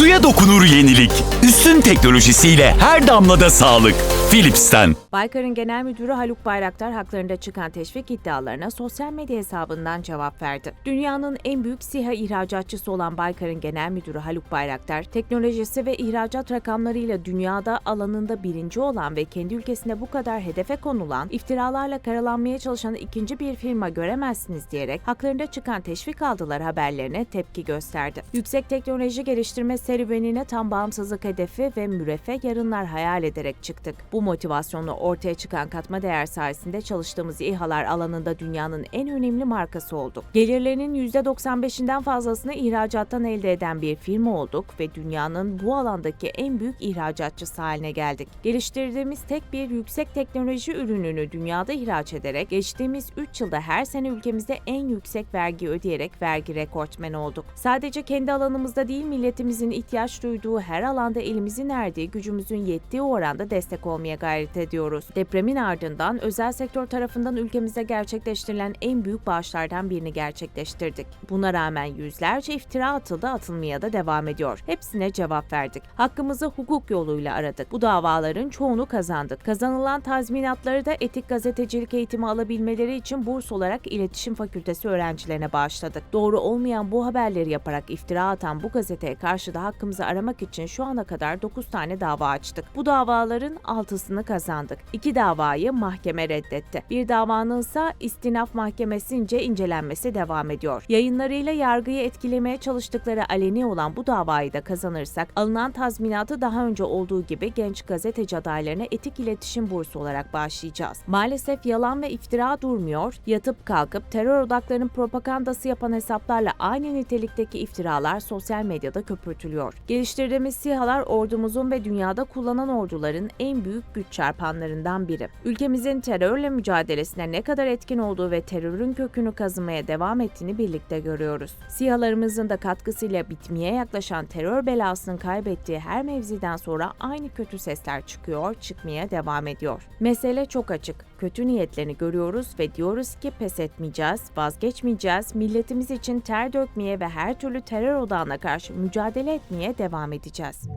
Suya dokunur yenilik. Üstün teknolojisiyle her damlada sağlık. Philips'ten. Baykar'ın genel müdürü Haluk Bayraktar haklarında çıkan teşvik iddialarına sosyal medya hesabından cevap verdi. Dünyanın en büyük SİHA ihracatçısı olan Baykar'ın genel müdürü Haluk Bayraktar, teknolojisi ve ihracat rakamlarıyla dünyada alanında birinci olan ve kendi ülkesinde bu kadar hedefe konulan, iftiralarla karalanmaya çalışan ikinci bir firma göremezsiniz diyerek haklarında çıkan teşvik aldılar haberlerine tepki gösterdi. Yüksek teknoloji geliştirme serüvenine tam bağımsızlık hedefi ve mürefe yarınlar hayal ederek çıktık. Bu motivasyonla ortaya çıkan katma değer sayesinde çalıştığımız İHA'lar alanında dünyanın en önemli markası olduk. Gelirlerinin %95'inden fazlasını ihracattan elde eden bir firma olduk ve dünyanın bu alandaki en büyük ihracatçısı haline geldik. Geliştirdiğimiz tek bir yüksek teknoloji ürününü dünyada ihraç ederek geçtiğimiz 3 yılda her sene ülkemizde en yüksek vergi ödeyerek vergi rekortmeni olduk. Sadece kendi alanımızda değil milletimizin ihtiyaç duyduğu her alanda elimizin erdiği, gücümüzün yettiği oranda destek olmaya gayret ediyoruz. Depremin ardından özel sektör tarafından ülkemize gerçekleştirilen en büyük bağışlardan birini gerçekleştirdik. Buna rağmen yüzlerce iftira atıldı, atılmaya da devam ediyor. Hepsine cevap verdik. Hakkımızı hukuk yoluyla aradık. Bu davaların çoğunu kazandık. Kazanılan tazminatları da etik gazetecilik eğitimi alabilmeleri için burs olarak İletişim Fakültesi öğrencilerine bağışladık. Doğru olmayan bu haberleri yaparak iftira atan bu gazeteye karşı da hakkımızı aramak için şu ana kadar 9 tane dava açtık. Bu davaların 6'sını kazandık. İki davayı mahkeme reddetti. Bir davanın ise istinaf mahkemesince incelenmesi devam ediyor. Yayınlarıyla yargıyı etkilemeye çalıştıkları aleni olan bu davayı da kazanırsak alınan tazminatı daha önce olduğu gibi genç gazeteci adaylarına etik iletişim bursu olarak bağışlayacağız. Maalesef yalan ve iftira durmuyor. Yatıp kalkıp terör odaklarının propagandası yapan hesaplarla aynı nitelikteki iftiralar sosyal medyada köpürtülüyor. Geliştirdiğimiz SİHA'lar ordumuzun ve dünyada kullanan orduların en büyük güç çarpanlarından biri. Ülkemizin terörle mücadelesine ne kadar etkin olduğu ve terörün kökünü kazımaya devam ettiğini birlikte görüyoruz. SİHA'larımızın da katkısıyla bitmeye yaklaşan terör belasını kaybettiği her mevziden sonra aynı kötü sesler çıkıyor, çıkmaya devam ediyor. Mesele çok açık. Kötü niyetlerini görüyoruz ve diyoruz ki pes etmeyeceğiz, vazgeçmeyeceğiz, milletimiz için ter dökmeye ve her türlü terör odağına karşı mücadele etmeye devam edeceğiz.